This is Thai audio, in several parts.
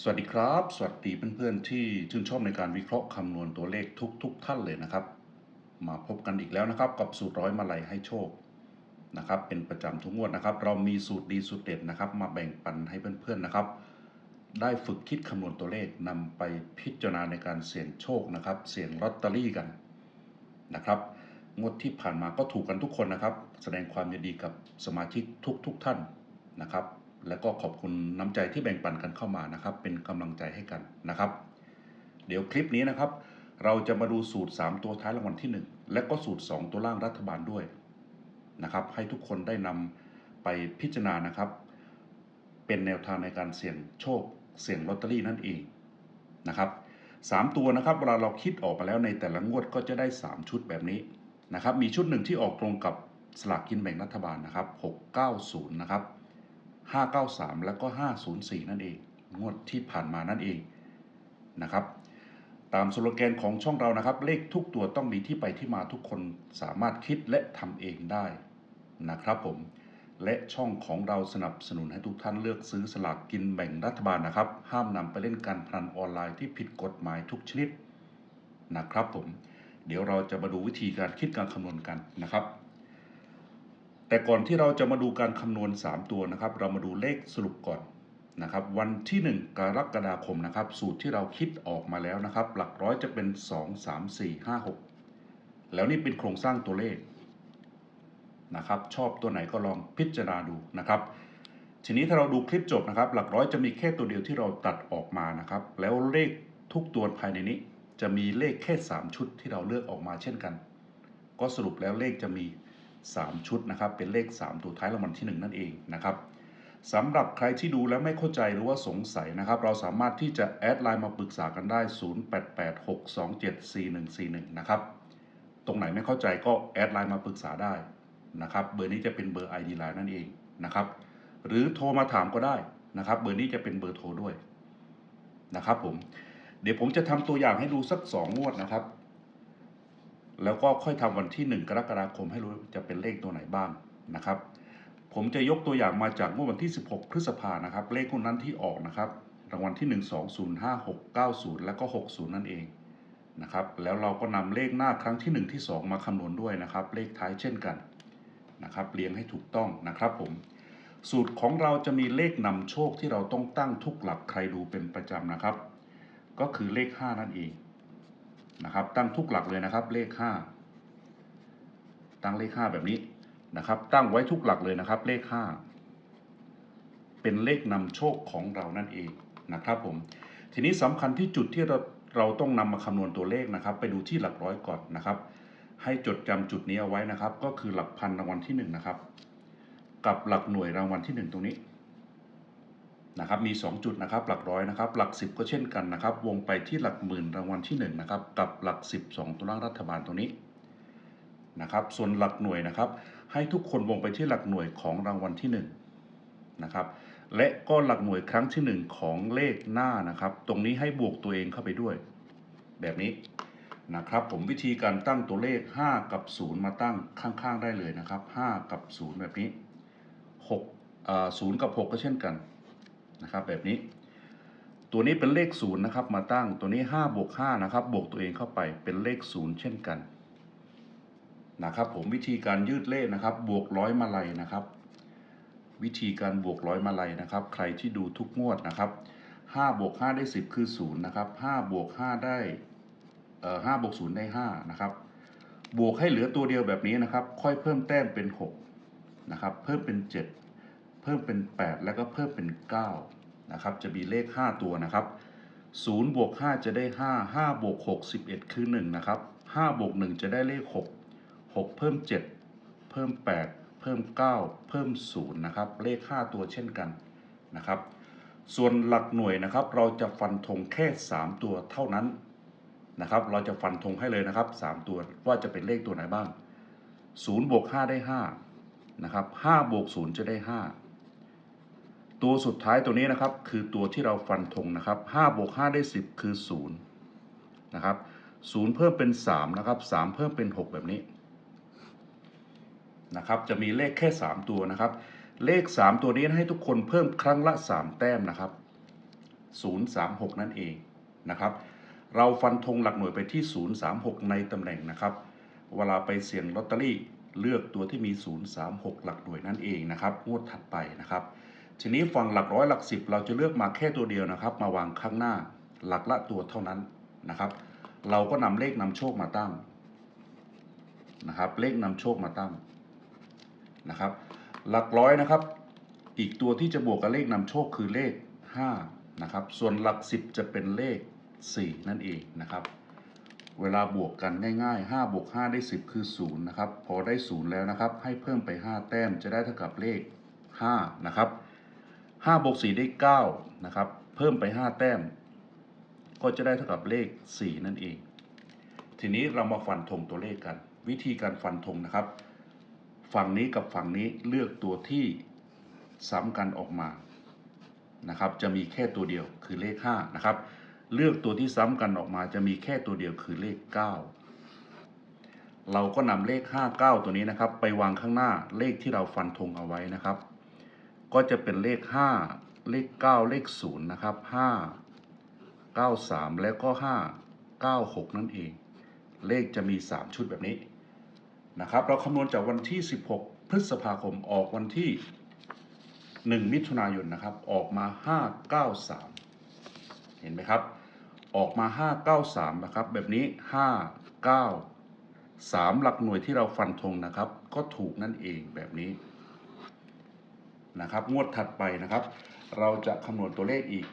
สวัสดีครับ สวัสดีเพื่อนๆที่ชื่นชอบในการวิเคราะห์คำนวณตัวเลขทุกๆทท่านเลยนะครับ มาพบกันอีกแล้วนะครับ กับสูตรร้อยมาลัยให้โชคนะครับ เป็นประจำทุกงวดนะครับ เรามีสูตรดีสูตรเด็ดนะครับ มาแบ่งปันให้เพื่อนๆนะครับ ได้ฝึกคิดคำนวณตัวเลขนำไปพิจารณาในการเสี่ยงโชคนะครับ เสี่ยงลอตเตอรี่กันนะครับงวดที่ผ่านมาก็ถูกกันทุกคนนะครับ แสดงความยินดีกับสมาชิกทุกๆทท่านนะครับ และก็ขอบคุณน้ำใจที่แบ่งปันกันเข้ามานะครับ เป็นกำลังใจให้กันนะครับ เดี๋ยวคลิปนี้นะครับ เราจะมาดูสูตร 3 ตัวท้ายรางวัลที่ 1 และก็สูตร 2 ตัวล่างรัฐบาลด้วยนะครับ ให้ทุกคนได้นำไปพิจารณานะครับ เป็นแนวทางในการเสี่ยงโชค เสี่ยงลอตเตอรี่นั่นเองนะครับสามตัวนะครับเวลาเราคิดออกมาแล้วในแต่ละงวดก็จะได้ 3 ชุดแบบนี้นะครับ มีชุดหนึ่งที่ออกตรงกับสลากกินแบ่งรัฐบาลนะครับ 690 นะครับ 593 แล้วก็ 504 นั่นเอง งวดที่ผ่านมานั่นเองนะครับตามสโลแกนของช่องเรานะครับ เลขทุกตัวต้องมีที่ไปที่มาทุกคนสามารถคิดและทำเองได้นะครับผมและช่องของเราสนับสนุนให้ทุกท่านเลือกซื้อสลากกินแบ่งรัฐบาลนะครับ ห้ามนำไปเล่นการพนันออนไลน์ที่ผิดกฎหมายทุกชนิดนะครับผม เดี๋ยวเราจะมาดูวิธีการคิดการคำนวณกันนะครับ แต่ก่อนที่เราจะมาดูการคำนวณ 3 ตัวนะครับ เรามาดูเลขสรุปก่อนนะครับ วันที่ 1 กรกฎาคมนะครับ สูตรที่เราคิดออกมาแล้วนะครับ หลักร้อยจะเป็น 2 3 4 5 6 แล้วนี่เป็นโครงสร้างตัวเลขนะครับ ชอบตัวไหนก็ลองพิจารณาดูนะครับ ทีนี้ถ้าเราดูคลิปจบนะครับ หลักร้อยจะมีแค่ตัวเดียวที่เราตัดออกมานะครับ แล้วเลขทุกตัวภายในนี้ จะมีเลขแค่ 3 ชุดที่เราเลือกออกมาเช่นกัน ก็สรุปแล้วเลขจะมี 3 ชุดนะครับ เป็นเลข 3 ตัวท้ายรางวัลที่ 1 นั่นเองนะครับสำหรับใครที่ดูแล้วไม่เข้าใจหรือว่าสงสัยนะครับ เราสามารถที่จะแอดไลน์มาปรึกษากันได้ 0886274141 นะครับ ตรงไหนไม่เข้าใจก็แอดไลน์มาปรึกษาได้นะครับ เบอร์นี้จะเป็นเบอร์ ID ไลน์นั่นเองนะครับ หรือโทรมาถามก็ได้นะครับ เบอร์นี้จะเป็นเบอร์โทรด้วยนะครับผม เดี๋ยวผมจะทำตัวอย่างให้ดูสัก 2 งวดนะครับ แล้วก็ค่อยทำวันที่ 1 กรกฎาคมให้รู้จะเป็นเลขตัวไหนบ้างนะครับ ผมจะยกตัวอย่างมาจากงวดวันที่ 16 พฤษภานะครับ เลขคนนั้นที่ออกนะครับ รางวัลที่ 1 2 0 5 6 9 0 แล้วก็ 60 นั่นเองนะครับ แล้วเราก็นำเลขหน้าครั้งที่ 1 ที่ 2 มาคำนวณด้วยนะครับ เลขท้ายเช่นกันนะครับ เรียงให้ถูกต้องนะครับผม สูตรของเราจะมีเลขนำโชคที่เราต้องตั้งทุกหลักใครดูเป็นประจำนะครับ ก็คือเลข 5 นั่นเอง นะครับ ตั้งทุกหลักเลยนะครับ เลข 5 ตั้งเลข 5 แบบนี้นะครับ ตั้งไว้ทุกหลักเลยนะครับ เลข 5 เป็นเลขนำโชคของเรานั่นเองนะครับผมทีนี้สำคัญที่จุดที่เราเราต้องนำมาคำนวณตัวเลขนะครับ ไปดูที่หลักร้อยก่อนนะครับ ให้จดจำจุดนี้เอาไว้นะครับ ก็คือหลักพันรางวัลที่1นะครับ กับหลักหน่วยรางวัลที่ 1 ตรงนี้ นะครับมี 2 จุดนะครับหลักร้อยนะครับหลัก 10 ก็เช่นกันนะครับ วงไปที่หลักหมื่นรางวัลที่1นะครับกับหลัก 10 2ตัวล่างรัฐบาลตรงนี้นะครับส่วนหลักหน่วยนะครับ ให้ทุกคนวงไปที่หลักหน่วยของรางวัลที่1นะครับและก็หลักหน่วยครั้งที่ 1 ของเลขหน้านะครับ ตรงนี้ให้บวกตัวเองเข้าไปด้วย แบบนี้นะครับผมวิธีการตั้งตัวเลข 5 กับ 0 มาตั้งข้างๆได้เลยนะครับ 5 กับ 0 แบบนี้6อ่า0กับ 6 ก็เช่นกัน นะครับแบบนี้ ตัวนี้เป็นเลข0นะครับมาตั้งตัวนี้5บวก5นะครับบวกตัวเองเข้าไปเป็นเลข0เช่นกันนะครับผมวิธีการยืดเลขนะครับ บวกร้อยมาลัยนะครับ วิธีการบวกร้อยมาลัยนะครับ ใครที่ดูทุกงวดนะครับ5บวก5ได้ 10 คือ0นะครับ5บวก5ได้เอ่อ5บวก0ได้5นะครับบวกให้เหลือตัวเดียวแบบนี้นะครับ ค่อยเพิ่มแต้มเป็น6นะครับเพิ่มเป็น 7 เพิ่มเป็น 8 แล้วก็เพิ่มเป็น 9 นะครับ จะมีเลข 5 ตัวนะครับ0บวก5จะได้ 5 5บวก6 11 คือ 1 นะครับ5บวก1จะได้เลข 6 6 เพิ่ม 7 เพิ่ม 8 เพิ่ม 9 เพิ่ม 0 นะครับ เลข 5 ตัวเช่นกันนะครับ ส่วนหลักหน่วยนะครับ เราจะฟันธงแค่ 3 ตัวเท่านั้นนะครับ เราจะฟันธงให้เลยนะครับ 3 ตัวว่าจะเป็นเลขตัวไหนบ้าง0บวก5ได้5นะครับ5บวก0จะได้ 5 ตัวสุดท้ายตัวนี้นะครับ คือตัวที่เราฟันธงนะครับ5บวก5ได้ 10 คือ 0 นะครับ 0 เพิ่มเป็น 3 นะครับ 3 เพิ่มเป็น 6 แบบนี้ นะครับ จะมีเลขแค่ 3 ตัวนะครับ เลข 3 ตัวนี้ให้ทุกคนเพิ่มครั้งละ 3 แต้มนะครับ 036 นั่นเองนะครับ เราฟันธงหลักหน่วยไปที่ 036 ในตำแหน่งนะครับ เวลาไปเสี่ยงลอตเตอรี่เลือกตัวที่มี 036 หลักหน่วยนั่นเองนะครับ งวดถัดไปนะครับ ทีนี้ฝั่งหลักร้อยหลักสิบเราจะเลือกมาแค่ตัวเดียวนะครับ มาวางข้างหน้าหลักละตัวเท่านั้นนะครับ เราก็นำเลขนำโชคมาตั้งนะครับ เลขนำโชคมาตั้งนะครับ หลักร้อยนะครับ อีกตัวที่จะบวกกับเลขนำโชคคือเลข5นะครับ ส่วนหลักสิบจะเป็นเลข 4 นั่นเองนะครับ เวลาบวกกันง่ายๆ5บวก5ได้ 10 คือ 0 นะครับ พอได้ 0 แล้วนะครับ ให้เพิ่มไป 5 แต้มจะได้เท่ากับเลข5นะครับ 5บวก4ได้9นะครับ เพิ่มไป 5 แต้ม ก็จะได้เท่ากับเลข 4 นั่นเอง ทีนี้เรามาฟันธงตัวเลขกัน วิธีการฟันธงนะครับ ฝั่งนี้กับฝั่งนี้เลือกตัวที่ซ้ำกันออกมานะครับ จะมีแค่ตัวเดียวคือเลข 5 นะครับ เลือกตัวที่ซ้ำกันออกมาจะมีแค่ตัวเดียวคือเลข 9 เราก็นำเลข 5 9 ตัวนี้นะครับ ไปวางข้างหน้าเลขที่เราฟันธงเอาไว้นะครับ ก็จะเป็นเลข 5 เลข 9 เลข 0 นะครับ 5 9 3 แล้วก็ 5 9 6 นั่นเอง เลขจะมี 3 ชุดแบบนี้นะครับ เราคำนวณจากวันที่ 16 พฤษภาคมออกวันที่ 1 มิถุนายนนะครับ ออกมา 593 เห็นไหมครับ ออกมา 593 นะครับ แบบนี้ 5 9 3 หลักหน่วยที่เราฟันธงนะครับ ก็ถูกนั่นเองแบบนี้ นะครับ งวดถัดไปนะครับ เราจะคำนวณตัวเลขอีก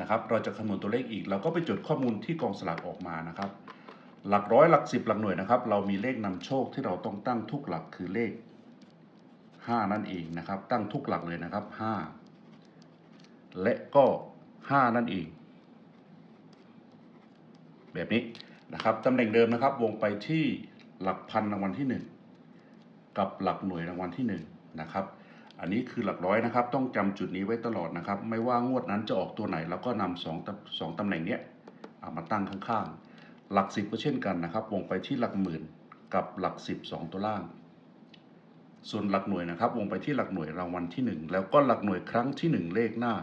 นะครับ เราจะคำนวณตัวเลขอีก เราก็ไปจดข้อมูลที่กองสลากออกมานะครับ หลักร้อยหลักสิบหลักหน่วยนะครับ เรามีเลขนำโชคที่เราต้องตั้งทุกหลักคือเลข 5 นั่นเองนะครับ ตั้งทุกหลักเลยนะครับ 5 และก็ 5 นั่นเอง แบบนี้นะครับตำแหน่งเดิมนะครับ วงไปที่หลักพันรางวัลที่ 1 กับหลักหน่วยรางวัลที่ 1 นะครับ อันนี้คือหลักร้อยนะครับ ต้องจำจุดนี้ไว้ตลอดนะครับ ไม่ว่างวดนั้นจะออกตัวไหนเราก็นำสองตำสองตำแหน่งเนี้ยเอามาตั้งข้างๆ หลักสิบก็เช่นกันนะครับ วงไปที่หลักหมื่นกับหลักสิบสองตัวล่าง ส่วนหลักหน่วยนะครับ วงไปที่หลักหน่วยรางวัลที่ 1 แล้วก็หลักหน่วยครั้งที่ 1 เลขหน้า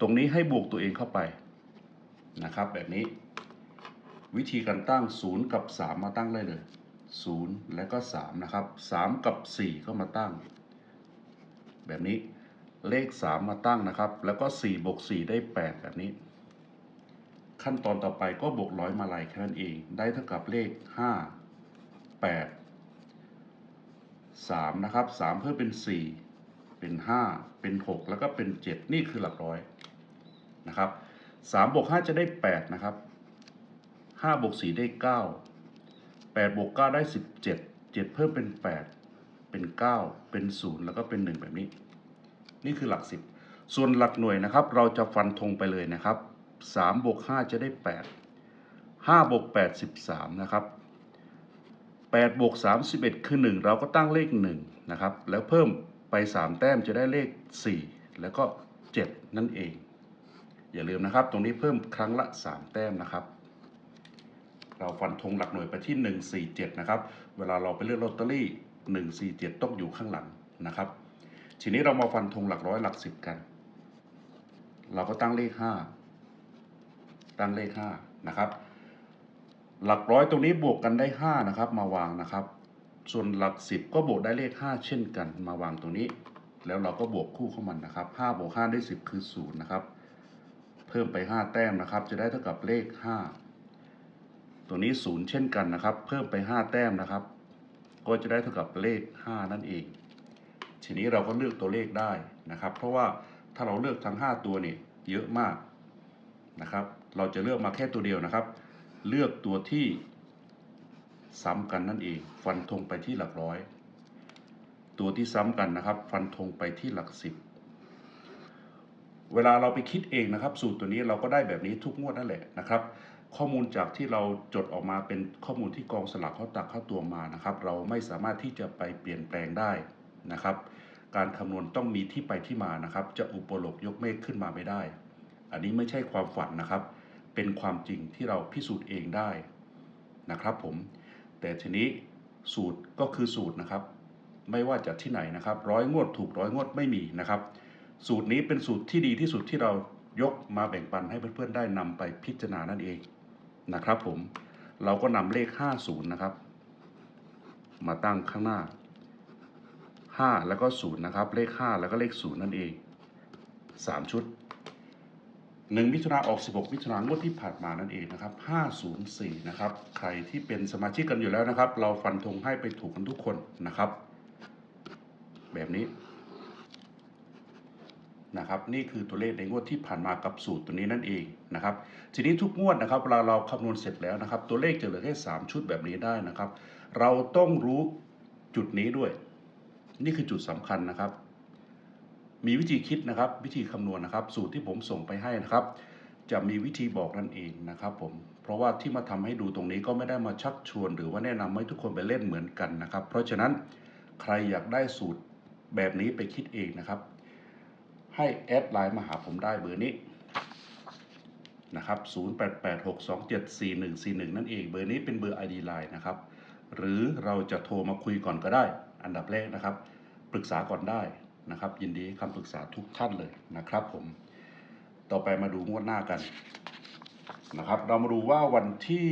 ตรงนี้ให้บวกตัวเองเข้าไปนะครับ แบบนี้ วิธีการตั้ง 0 กับ 3 มาตั้งได้เลย 0 และก็ 3 นะครับ 3 กับ 4 ก็มาตั้ง แบบนี้ เลข 3 มาตั้งนะครับ แล้วก็4บวก4ได้ 8 แบบนี้ ขั้นตอนต่อไปก็บวกร้อยมาลัยแค่นั้นเอง ได้เท่ากับเลข 5 8 3 นะครับ 3 เพิ่มเป็น 4 เป็น 5 เป็น 6 แล้วก็เป็น 7 นี่คือหลักร้อยนะครับ3บวก5จะได้ 8 นะครับ5บวก4ได้ 9 8บวก9ได้ 17 7 เพิ่มเป็น 8 เป็น 9 เป็น 0 แล้วก็เป็น 1 แบบนี้ นี่คือหลัก 10 ส่วนหลักหน่วยนะครับ เราจะฟันธงไปเลยนะครับ3บวก5จะได้ 8 5บวก8 13 นะครับ8บวก31คือ 1 เราก็ตั้งเลข 1 นะครับ แล้วเพิ่มไป 3 แต้มจะได้เลข 4 แล้วก็ 7 นั่นเอง อย่าลืมนะครับ ตรงนี้เพิ่มครั้งละ 3 แต้มนะครับ เราฟันธงหลักหน่วยไปที่ 147 นะครับ เวลาเราไปเลือกลอตเตอรี่ 147 ต้องอยู่ข้างหลังนะครับ ทีนี้เรามาฟันธงหลักร้อยหลักสิบกัน เราก็ตั้งเลข 5 ตั้งเลข5นะครับ หลักร้อยตรงนี้บวกกันได้ 5 นะครับ มาวางนะครับ ส่วนหลัก 10 ก็บวกได้เลข 5 เช่นกัน มาวางตรงนี้ แล้วเราก็บวกคู่เข้ามันนะครับ5บวก5ได้ 10 คือ 0 นะครับ เพิ่มไป 5 แต้มนะครับ จะได้เท่ากับเลข 5ตัวนี้ 0 เช่นกันนะครับ เพิ่มไป 5 แต้มนะครับ ก็จะได้เท่ากับเลข 5 นั่นเอง ทีนี้เราก็เลือกตัวเลขได้นะครับ เพราะว่าถ้าเราเลือกทั้ง 5 ตัวนี่เยอะมากนะครับ เราจะเลือกมาแค่ตัวเดียวนะครับ เลือกตัวที่ซ้ำกันนั่นเอง ฟันธงไปที่หลักร้อย ตัวที่ซ้ำกันนะครับ ฟันธงไปที่หลักสิบเวลาเราไปคิดเองนะครับ สูตรตัวนี้เราก็ได้แบบนี้ทุกงวดนั่นแหละนะครับ ข้อมูลจากที่เราจดออกมาเป็นข้อมูลที่กองสลากเขาตักเข้าตัวมานะครับ เราไม่สามารถที่จะไปเปลี่ยนแปลงได้นะครับ การคำนวณต้องมีที่ไปที่มานะครับ จะอุปโลกยกเมฆขึ้นมาไม่ได้ อันนี้ไม่ใช่ความฝันนะครับ เป็นความจริงที่เราพิสูจน์เองได้นะครับผม แต่ทีนี้สูตรก็คือสูตรนะครับ ไม่ว่าจะที่ไหนนะครับ ร้อยงวดถูกร้อยงวดไม่มีนะครับ สูตรนี้เป็นสูตรที่ดีที่สุดที่เรายกมาแบ่งปันให้เพื่อนๆได้นำไปพิจารณานั่นเอง นะครับผมเราก็นำเลข 50 นะครับ มาตั้งข้างหน้า 5 แล้วก็ 0 นะครับ เลข 5 แล้วก็เลข 0 นั่นเอง 3 ชุด 1 มิถุนาออก 16 มิถุนางวดที่ผ่านมานั่นเองนะครับ 504 นะครับ ใครที่เป็นสมาชิกกันอยู่แล้วนะครับ เราฟันธงให้ไปถูกกันทุกคนนะครับ แบบนี้ นะครับนี่คือตัวเลขในงวดที่ผ่านมากับสูตรตัวนี้นั่นเองนะครับทีนี้ทุกงวดนะครับเวลาเราคำนวณเสร็จแล้วนะครับ ตัวเลขจะเหลือแค่3ชุดแบบนี้ได้นะครับ เราต้องรู้จุดนี้ด้วย นี่คือจุดสำคัญนะครับ มีวิธีคิดนะครับ วิธีคำนวณนะครับ สูตรที่ผมส่งไปให้นะครับ จะมีวิธีบอกนั่นเองนะครับผมเพราะว่าที่มาทำให้ดูตรงนี้ก็ไม่ได้มาชักชวน หรือว่าแนะนำให้ทุกคนไปเล่นเหมือนกันนะครับ เพราะฉะนั้นใครอยากได้สูตรแบบนี้ไปคิดเองนะครับ ให้แอดไลน์มาหาผมได้เบอร์นี้นะครับ 0886274141 นั่นเอง เบอร์นี้เป็นเบอร์ ID Line นะครับ หรือเราจะโทรมาคุยก่อนก็ได้ อันดับแรกนะครับ ปรึกษาก่อนได้นะครับ ยินดีคำปรึกษาทุกท่านเลยนะครับผม ต่อไปมาดูงวดหน้ากันนะครับ เรามาดูว่าวันที่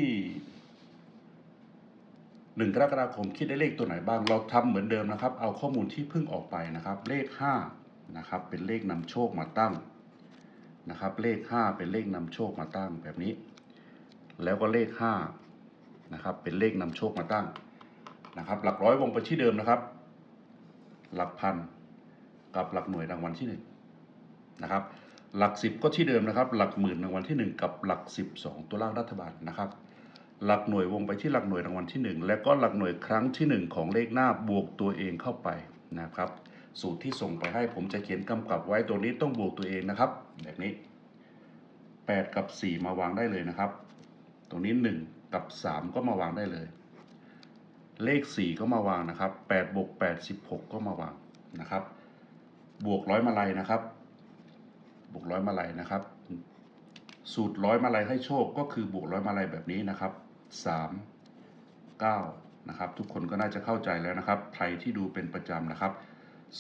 หนึ่งกรกฎาคมคิดได้เลขตัวไหนบ้าง เราทำเหมือนเดิมนะครับ เอาข้อมูลที่เพิ่งออกไปนะครับ เลข5 นะครับ เป็นเลขนำโชคมาตั้งนะครับ เลข 5 เป็นเลขนำโชคมาตั้งแบบนี้ แล้วก็เลข5นะครับ เป็นเลขนำโชคมาตั้งนะครับ หลักร้อยวงไปที่เดิมนะครับ หลักพันกับหลักหน่วยรางวัลที่หนึ่งนะครับ หลักสิบก็ที่เดิมนะครับ หลักหมื่นรางวัลที่หนึ่งกับหลักสิบสองตัวล่างรัฐบาลนะครับหลักหน่วยวงไปที่หลักหน่วยรางวัลที่ 1 และก็หลักหน่วยครั้งที่ 1 ของเลขหน้าบวกตัวเองเข้าไปนะครับ สูตรที่ส่งไปให้ผมจะเขียนกำกับไว้ตัวนี้ต้องบวกตัวเองนะครับแบบนี้ 8 กับ 4 มาวางได้เลยนะครับ ตรงนี้ 1 กับ 3 ก็มาวางได้เลย เลข 4 ก็มาวางนะครับ8บวก8 16 ก็มาวางนะครับ บวกร้อยมาลัยนะครับ บวกร้อยมาลัยนะครับ สูตรร้อยมาลัยให้โชคก็คือบวกร้อยมาลัยแบบนี้นะครับสามเก้านะครับทุกคนก็น่าจะเข้าใจแล้วนะครับ ใครที่ดูเป็นประจำนะครับ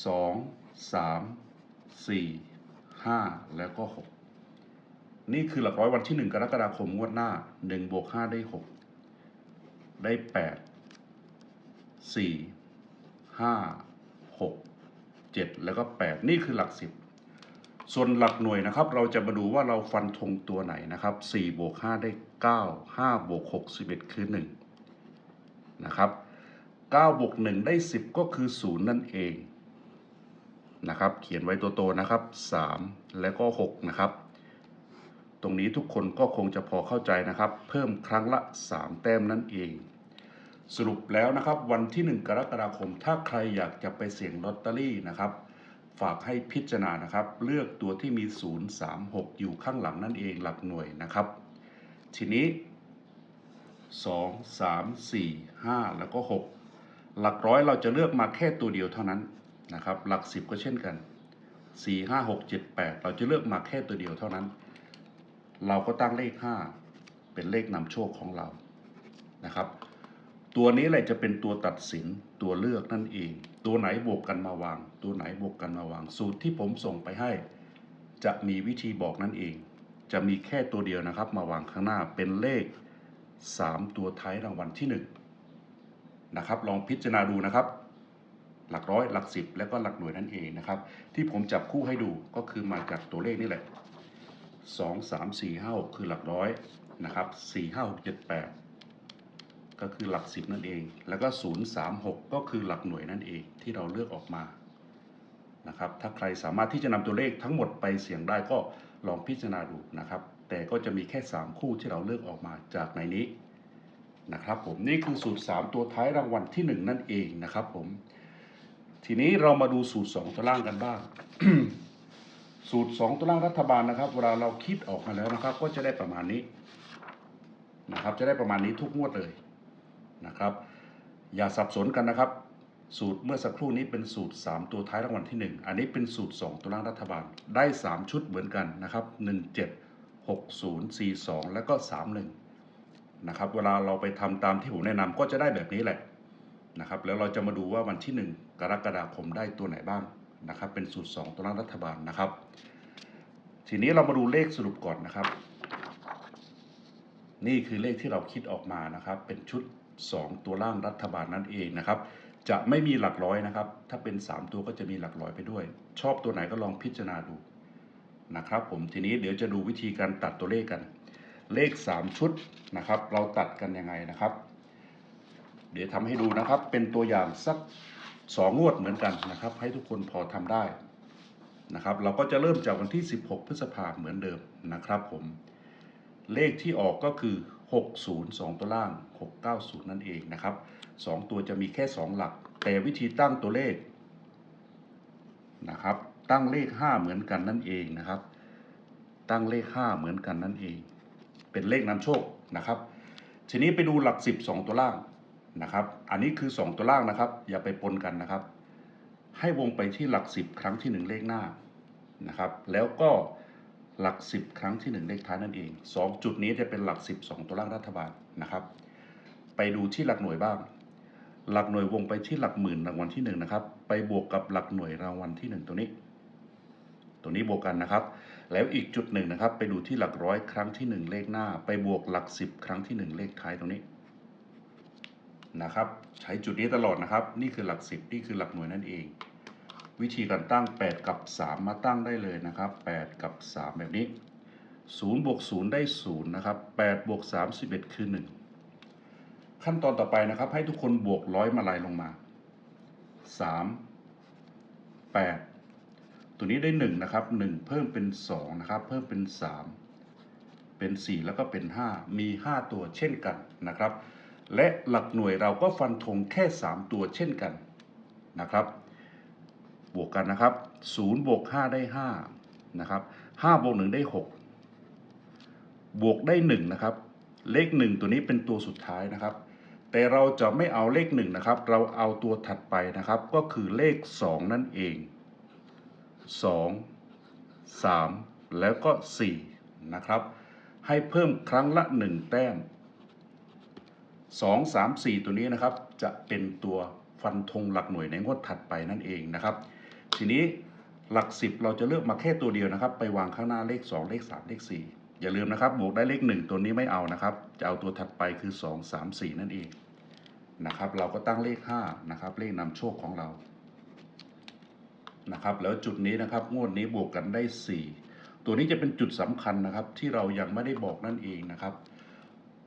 สองสามสี่ห้าแล้วก็หกนี่คือหลักร้อยวันที่หนึ่งกรกฎาคมงวดหน้าหนึ่งบวกห้าได้หกได้แปดสี่ห้าหกเจ็ดแล้วก็แปดนี่คือหลักสิบส่วนหลักหน่วยนะครับ เราจะมาดูว่าเราฟันธงตัวไหนนะครับ4บวก5ได้9 5บวก6 11 คือ 1 นะครับ9บวก1ได้ 10 ก็คือ 0 นั่นเอง นะครับ เขียนไว้ตัวโตนะครับ 3 แล้วก็ 6 นะครับ ตรงนี้ทุกคนก็คงจะพอเข้าใจนะครับ เพิ่มครั้งละ 3 แต้มนั่นเอง สรุปแล้วนะครับวันที่ 1 กรกฎาคม ถ้าใครอยากจะไปเสี่ยงลอตเตอรี่นะครับ ฝากให้พิจารณานะครับ เลือกตัวที่มี 0 3 6 อยู่ข้างหลังนั่นเองหลักหน่วยนะครับ ทีนี้ 2 3 4 5 แล้วก็ 6 หลักร้อยเราจะเลือกมาแค่ตัวเดียวเท่านั้น นะครับ หลัก 10 ก็เช่นกัน 4 5 6 7 8 เราจะเลือกมาแค่ตัวเดียวเท่านั้น เราก็ตั้งเลข 5 เป็นเลขนำโชคของเรานะครับ ตัวนี้แหละจะเป็นตัวตัดสินตัวเลือกนั่นเอง ตัวไหนบวกกันมาวาง ตัวไหนบวกกันมาวาง สูตรที่ผมส่งไปให้ จะมีวิธีบอกนั่นเอง จะมีแค่ตัวเดียวนะครับ มาวางข้างหน้าเป็นเลข 3 ตัวท้ายรางวัลที่ 1 นะครับ ลองพิจารณาดูนะครับ หลักร้อยหลักสิบและก็หลักหน่วยนั่นเองนะครับ ที่ผมจับคู่ให้ดูก็คือมาจากตัวเลขนี่แหละ 2 3 4 5 6 คือหลักร้อยนะครับ 4 5 6 7 8 ก็คือหลักสิบนั่นเอง แล้วก็ 036 ก็คือหลักหน่วยนั่นเองที่เราเลือกออกมานะครับถ้าใครสามารถที่จะนำตัวเลขทั้งหมดไปเสี่ยงได้ก็ลองพิจารณาดูนะครับ แต่ก็จะมีแค่ 3 คู่ที่เราเลือกออกมาจากในนี้นะครับผมนี่คือสูตร 3 ตัวท้ายรางวัลที่ 1 นั่นเองนะครับผม ทีนี้เรามาดูสูตร2ตัวล่างกันบ้าง สูตร2ตัวล่างรัฐบาลนะครับ เวลาเราคิดออกมาแล้วนะครับ ก็จะได้ประมาณนี้นะครับ จะได้ประมาณนี้ทุกงวดเลยนะครับ อย่าสับสนกันนะครับ สูตรเมื่อสักครู่นี้เป็นสูตร 3 ตัวท้ายรางวัลที่ 1 อันนี้เป็นสูตร 2 ตัวล่างรัฐบาลได้ 3 ชุดเหมือนกันนะครับ 17 60 42 แล้วก็ 31 นะครับ เวลาเราไปทำตามที่ผมแนะนำก็จะได้แบบนี้แหละ นะครับแล้วเราจะมาดูว่าวันที่ 1 กรกฎาคมได้ตัวไหนบ้างนะครับเป็นสูตร 2 ตัวล่างรัฐบาลนะครับ ทีนี้เรามาดูเลขสรุปก่อนนะครับ นี่คือเลขที่เราคิดออกมานะครับ เป็นชุด 2 ตัวล่างรัฐบาลนั่นเองนะครับ จะไม่มีหลักร้อยนะครับ ถ้าเป็น 3 ตัวก็จะมีหลักร้อยไปด้วย ชอบตัวไหนก็ลองพิจารณาดูนะครับ ผมทีนี้เดี๋ยวจะดูวิธีการตัดตัวเลขกัน เลข 3 ชุดนะครับ เราตัดกันยังไงนะครับ เดี๋ยวทำให้ดูนะครับ เป็นตัวอย่างสักสองงวดเหมือนกันนะครับ ให้ทุกคนพอทำได้นะครับ เราก็จะเริ่มจากวันที่ 16 พฤษภาเหมือนเดิมนะครับผม เลขที่ออกก็คือ 60 2 ตัวล่าง 690 นั่นเองนะครับ 2 ตัวจะมีแค่ 2 หลัก แต่วิธีตั้งตัวเลขนะครับ ตั้งเลข 5 เหมือนกันนั่นเองนะครับ ตั้งเลข 5 เหมือนกันนั่นเอง เป็นเลขนำโชคนะครับ ทีนี้ไปดูหลัก 10 2 ตัวล่าง นะครับ อันนี้คือ 2 ตัวล่างนะครับ อย่าไปปนกันนะครับ ให้วงไปที่หลัก 10 ครั้งที่ 1 เลขหน้านะครับ แล้วก็หลัก 10 ครั้งที่ 1 เลขท้ายนั่นเอง 2 จุดนี้จะเป็นหลัก 10 2 ตัวล่างรัฐบาลนะครับ ไปดูที่หลักหน่วยบ้าง หลักหน่วยวงไปที่หลักหมื่นรางวัลที่ 1 นะครับ ไปบวกกับหลักหน่วยรางวัลที่ 1 ตัวนี้ ตัวนี้บวกกันนะครับ แล้วอีกจุดหนึ่งนะครับ ไปดูที่หลักร้อยครั้งที่ 1 เลขหน้า ไปบวกหลัก 10 ครั้งที่ 1 เลขท้ายตรงนี้ นะครับ ใช้จุดนี้ตลอดนะครับ นี่คือหลัก 10 นี่คือหลักหน่วยนั่นเอง วิธีการตั้ง 8 กับ 3 มาตั้งได้เลยนะครับ 8 กับ 3 แบบนี้0บวก0ได้0นะครับ8บวก3 11 คือ 1 ขั้นตอนต่อไปนะครับ ให้ทุกคนบวกร้อยมาลายลงมา 3 8 ตัวนี้ได้ 1 นะครับ 1 เพิ่มเป็น 2 นะครับ เพิ่มเป็น 3 เป็น 4 แล้วก็เป็น 5 มี 5 ตัวเช่นกันนะครับ และหลักหน่วยเราก็ฟันธงแค่ 3 ตัวเช่นกันนะครับ บวกกันนะครับ0บวก5ได้5นะครับ5บวก1ได้ 6 บวกได้1นะครับ เลข 1 ตัวนี้เป็นตัวสุดท้ายนะครับ แต่เราจะไม่เอาเลข1นะครับ เราเอาตัวถัดไปนะครับ ก็คือเลข 2 นั่นเอง 2 3 แล้วก็ 4 นะครับ ให้เพิ่มครั้งละ 1 แต้ม 2 3 4 ตัวนี้นะครับ จะเป็นตัวฟันธงหลักหน่วยในงวดถัดไปนั่นเองนะครับ ทีนี้หลัก 10 เราจะเลือกมาแค่ตัวเดียวนะครับ ไปวางข้างหน้าเลข 2 เลข 3 เลข 4 อย่าลืมนะครับบวกได้เลข 1 ตัวนี้ไม่เอานะครับ จะเอาตัวถัดไปคือ 2 3 4 นั่นเองนะครับ เราก็ตั้งเลข5นะครับ เลขนำโชคของเรานะครับ แล้วจุดนี้นะครับงวดนี้บวกกันได้ 4 ตัวนี้จะเป็นจุดสำคัญนะครับ ที่เรายังไม่ได้บอกนั่นเองนะครับ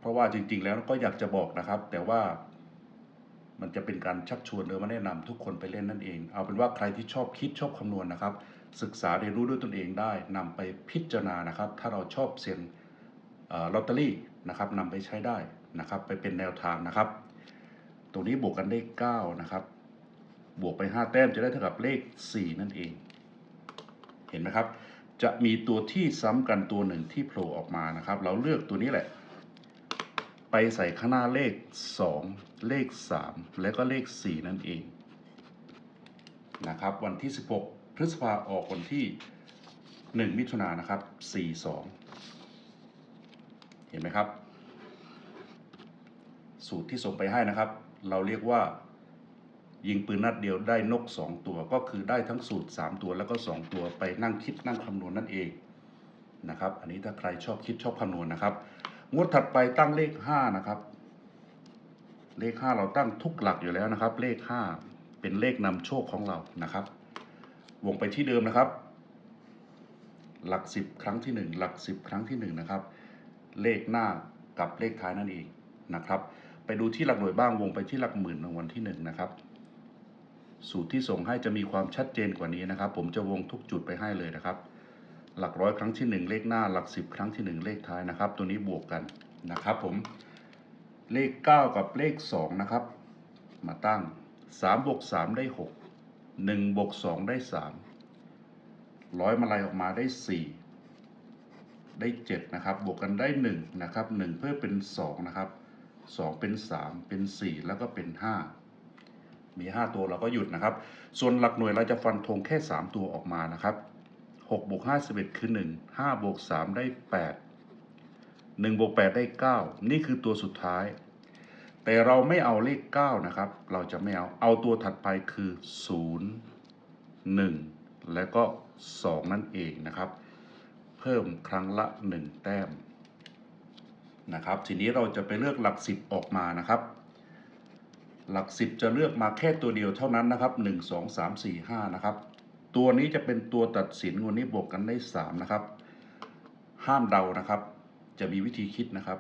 เพราะว่าจริง ๆ แล้วก็อยากจะบอกนะครับ แต่ว่ามันจะเป็นการชักชวนหรือมาแนะนำทุกคนไปเล่นนั่นเอง เอาเป็นว่าใครที่ชอบคิดชอบคำนวณนะครับ ศึกษาเรียนรู้ด้วยตนเองได้นำไปพิจารณานะครับ ถ้าเราชอบเสี่ยงลอตเตอรี่นะครับนำไปใช้ได้นะครับ ไปเป็นแนวทางนะครับ ตรงนี้บวกกันได้ 9 นะครับ บวกไป 5 แต้มจะได้เท่ากับเลข 4 นั่นเอง เห็นไหมครับ จะมีตัวที่ซ้ำกันตัวหนึ่งที่โผล่ออกมานะครับ เราเลือกตัวนี้แหละ ไปใส่ข้างหน้าเลข 2 เลข 3 และก็เลข 4 นั่นเองนะครับ วันที่ 16 พฤษภาออกวันที่ 1 มิถุนายนนะครับ 42 เห็นไหมครับ สูตรที่ส่งไปให้นะครับ เราเรียกว่า ยิงปืนนัดเดียวได้นก 2 ตัว ก็คือได้ทั้งสูตร 3 ตัวแล้วก็ 2 ตัวไปนั่งคิดนั่งคำนวณนั่นเองนะครับ อันนี้ถ้าใครชอบคิดชอบคำนวณนะครับ งวดถัดไปตั้งเลข5นะครับ เลข5เราตั้งทุกหลักอยู่แล้วนะครับ เลข5เป็นเลขนำโชคของเรานะครับ วงไปที่เดิมนะครับ หลัก10ครั้งที่1หลัก10ครั้งที่1นะครับ เลขหน้ากับเลขท้ายนั่นเองนะครับ ไปดูที่หลักหน่วยบ้างวงไปที่หลักหมื่นรางวัลที่1นะครับ สูตรที่ส่งให้จะมีความชัดเจนกว่านี้นะครับ ผมจะวงทุกจุดไปให้เลยนะครับ หลักร้อยครั้งที่ 1 เลขหน้า หลัก 10 ครั้งที่ 1 เลขท้ายนะครับ ตัวนี้บวกกันนะครับผม เลข 9 กับเลข 2 นะครับ มาตั้ง3บวก3ได้ 6 1บวก2ได้ 3 ร้อยมาลายออกมาได้ 4 ได้ 7 นะครับ บวกกันได้ 1 นะครับ 1 เพิ่มเป็น 2 นะครับ 2 เป็น 3 เป็น 4 แล้วก็เป็น 5มี 5 ตัวเราก็หยุดนะครับ ส่วนหลักหน่วยเราจะฟันธงแค่ 3 ตัวออกมานะครับ 6บวก5 11 คือ 1 5บวก3 ได้ 8 1บวก8 ได้ 9 นี่คือตัวสุดท้าย แต่เราไม่เอาเลข 9 นะครับ เราจะไม่เอา เอาตัวถัดไปคือ 0 1 และก็ 2 นั่นเองนะครับ เพิ่มครั้งละหนึ่งแต้มนะครับ ทีนี้เราจะไปเลือกหลักสิบออกมานะครับหลักสิบจะเลือกมาแค่ตัวเดียวเท่านั้นนะครับหนึ่งสองสามสี่ห้านะครับ ตัวนี้จะเป็นตัวตัดสินวันนี้บวกกันได้สามนะครับ ห้ามเดานะครับ จะมีวิธีคิดนะครับ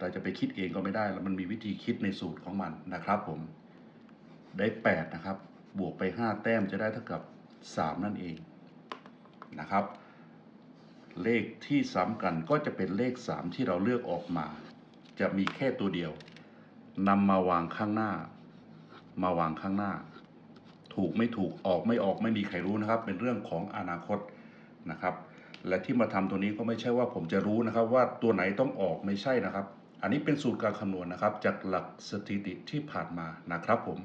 เราจะไปคิดเองก็ไม่ได้แล้วมันมีวิธีคิดในสูตรของมันนะครับ ผมได้แปดนะครับ บวกไปห้าแต้มจะได้เท่ากับสามนั่นเองนะครับ เลขที่ซ้ำกันก็จะเป็นเลขสามที่เราเลือกออกมา จะมีแค่ตัวเดียวนำมาวางข้างหน้า มาวางข้างหน้า ถูกไม่ถูกออกไม่ออกไม่มีใครรู้นะครับ เป็นเรื่องของอนาคตนะครับ และที่มาทำตัวนี้ก็ไม่ใช่ว่าผมจะรู้นะครับ ว่าตัวไหนต้องออกไม่ใช่นะครับ อันนี้เป็นสูตรการคำนวณนะครับ จากหลักสถิติที่ผ่านมานะครับผม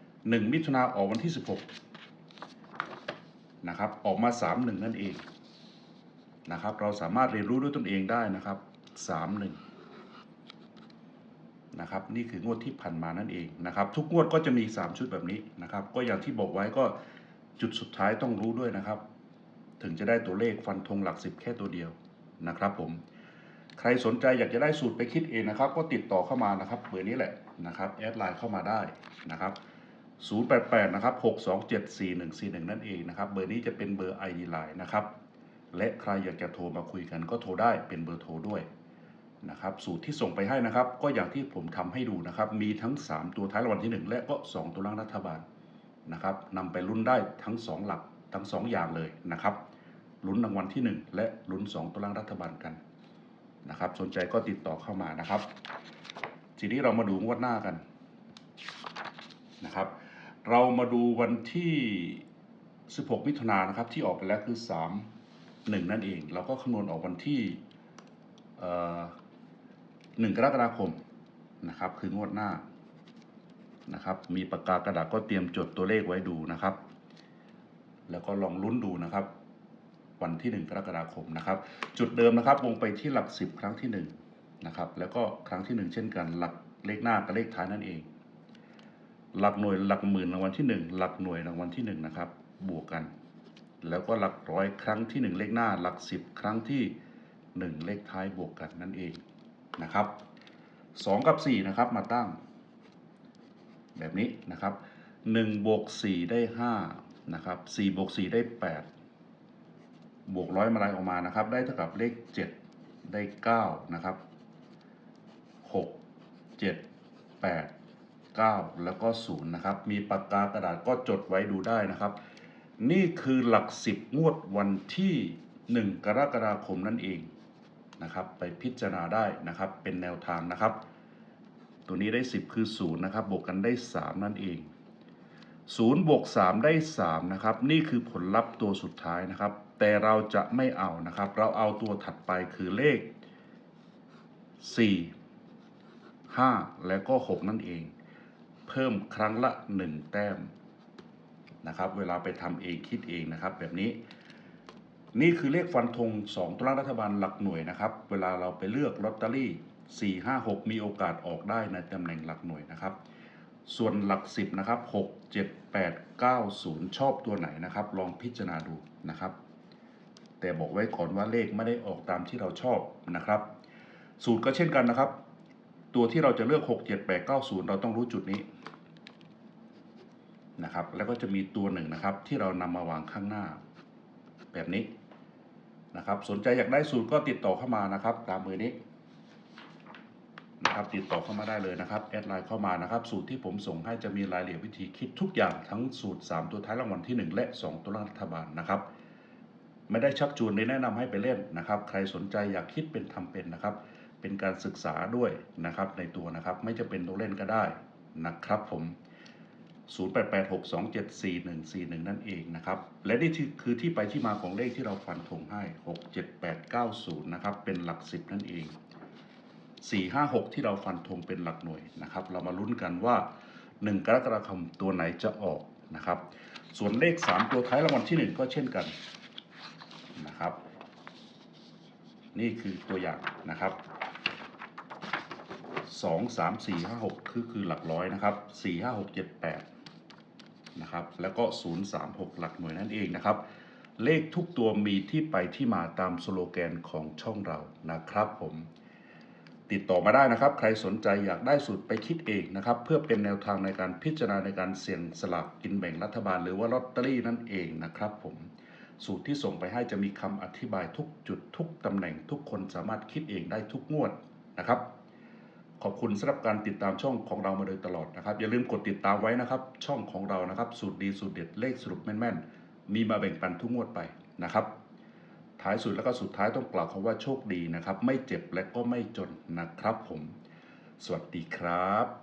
1 มิถุนาออกวันที่ 16นะครับออกมา 31 นั่นเองนะครับ เราสามารถเรียนรู้ด้วยตนเองได้นะครับ 31 นะครับนี่คืองวดที่ผ่านมานั่นเองนะครับทุกงวดก็จะมี 3 ชุดแบบนี้นะครับก็อย่างที่บอกไว้ก็จุดสุดท้ายต้องรู้ด้วยนะครับ ถึงจะได้ตัวเลขฟันธงหลักสิบแค่ตัวเดียวนะครับผมใครสนใจอยากจะได้สูตรไปคิดเองนะครับ ก็ติดต่อเข้ามานะครับเบอร์นี้แหละนะครับแอดไลน์เข้ามาได้นะครับ088นะครับ6274141 นั่นเองนะครับ เบอร์นี้จะเป็นเบอร์ ID Line นะครับ และใครอยากจะโทรมาคุยกันก็โทรได้เป็นเบอร์โทรด้วย นะครับสูตรที่ส่งไปให้นะครับ ก็อย่างที่ผมทำให้ดูนะครับ มีทั้ง 3 ตัวท้ายรางวัลที่ 1 และก็ 2 ตัวล่างรัฐบาลนะครับนำไปลุ้นได้ทั้ง 2 หลักทั้ง 2 อย่างเลยนะครับลุ้นรางวัลที่ 1 และลุ้น 2 ตัวล่างรัฐบาลกันนะครับ สนใจก็ติดต่อเข้ามานะครับ ทีนี้เรามาดูงวดหน้ากันนะครับ เรามาดูวันที่ 16 มิถุนายนนะครับที่ออกไปแล้วคือ 3 1 นั่นเอง เราก็คำนวณออกวันที่ 1 กรกฎาคมนะครับ คืองวดหน้านะครับ มีปากกากระดาษก็เตรียมจดตัวเลขไว้ดูนะครับ แล้วก็ลองลุ้นดูนะครับ วันที่ 1 กรกฎาคมนะครับ จุดเดิมนะครับ วงไปที่หลัก 10 ครั้งที่1นะครับ แล้วก็ครั้งที่ 1 เช่นกัน หลักเลขหน้ากับเลขท้ายนั่นเอง หลักหน่วยหลักหมื่นรางวัลที่ 1 หลักหน่วยรางวัลที่1นะครับ บวกกัน แล้วก็หลักร้อยครั้งที่ 1 เลขหน้า หลัก 10 ครั้งที่ 1 เลขท้ายบวกกันนั่นเอง นะครับ 2 กับ 4 นะครับมาตั้ง แบบนี้นะครับ1บวก4ได้5นะครับ4บวก4ได้ 8 บวกร้อยมาลายออกมานะครับ ได้เท่ากับเลข 7 ได้ 9 นะครับ 6 7 8 9 แล้วก็ 0 นะครับ มีปากกากระดาษก็จดไว้ดูได้นะครับ นี่คือหลัก 10 งวดวันที่ 1 กรกฎาคมนั่นเอง นะครับ ไปพิจารณาได้นะครับ เป็นแนวทางนะครับ ตัวนี้ได้ 10 คือ0นะครับ บวกกันได้ 3 นั่นเอง0บวก3ได้3นะครับ นี่คือผลลัพธ์ตัวสุดท้ายนะครับ แต่เราจะไม่เอานะครับ เราเอาตัวถัดไปคือเลข 4 5 และก็ 6 นั่นเอง เพิ่มครั้งละ 1 แต้มนะครับ เวลาไปทำเองคิดเองนะครับ แบบนี้ นี่คือเลขฟันธง2ตัวล่างรัฐบาลหลักหน่วยนะครับ เวลาเราไปเลือกลอตเตอรี่ 4 5 6 มีโอกาสออกได้ในตำแหน่งหลักหน่วยนะครับ ส่วนหลัก 10 นะครับ 6 7 8 9 0 ชอบตัวไหนนะครับ ลองพิจารณาดูนะครับ แต่บอกไว้ก่อนว่าเลขไม่ได้ออกตามที่เราชอบนะครับ สูตรก็เช่นกันนะครับ ตัวที่เราจะเลือก 6 7 8 9 0 เราต้องรู้จุดนี้นะครับ แล้วก็จะมีตัวหนึ่งนะครับที่เรานำมาวางข้างหน้า แบบนี้ นะครับ สนใจอยากได้สูตรก็ติดต่อเข้ามานะครับ ตามเบอร์นี้นะครับติดต่อเข้ามาได้เลยนะครับแอดไลน์เข้ามานะครับ สูตรที่ผมส่งให้จะมีรายละเอียดวิธีคิดทุกอย่างทั้งสูตร 3 ตัวท้ายรางวัลที่ 1 และ 2 ตัวรัฐบาลนะครับ ไม่ได้ชักชวนในแนะนำให้ไปเล่นนะครับ ใครสนใจอยากคิดเป็นทำเป็นนะครับ เป็นการศึกษาด้วยนะครับในตัวนะครับ ไม่จะเป็นตัวเล่นก็ได้นะครับผม 0886274141 นั่นเองนะครับ และนี่คือที่ไปที่มาของเลขที่เราฟันธงให้ 67890 นะครับ เป็นหลัก 10 นั่นเอง 456 ที่เราฟันธงเป็นหลักหน่วยนะครับ เรามาลุ้นกันว่า 1 กรกฎาคมตัวไหนจะออกนะครับ ส่วนเลข 3 ตัวท้ายรางวัลที่ 1 ก็เช่นกันนะครับ นี่คือตัวอย่างนะครับ สองสามสี่ห้าหกคือคือหลักร้อยนะครับสี่ห้าหกเจ็ดแปดนะครับแล้วก็ศูนย์สามหกหลักหน่วยนั่นเองนะครับ เลขทุกตัวมีที่ไปที่มาตามสโลแกนของช่องเรานะครับผมติดต่อมาได้นะครับ ใครสนใจอยากได้สูตรไปคิดเองนะครับ เพื่อเป็นแนวทางในการพิจารณาในการเสี่ยงสลากกินแบ่งรัฐบาลหรือว่าลอตเตอรี่นั่นเองนะครับผมสูตรที่ส่งไปให้จะมีคำอธิบายทุกจุดทุกตำแหน่งทุกคนสามารถคิดเองได้ทุกงวดนะครับ ขอบคุณสำหรับการติดตามช่องของเรามาโดยตลอดนะครับ อย่าลืมกดติดตามไว้นะครับ ช่องของเรานะครับ สูตรดีสูตรเด็ดเลขสรุปแม่นๆ มีมาแบ่งปันทุกงวดไปนะครับ ท้ายสุดแล้วก็สุดท้ายต้องกล่าวคำว่าโชคดีนะครับ ไม่เจ็บและก็ไม่จนนะครับผม สวัสดีครับ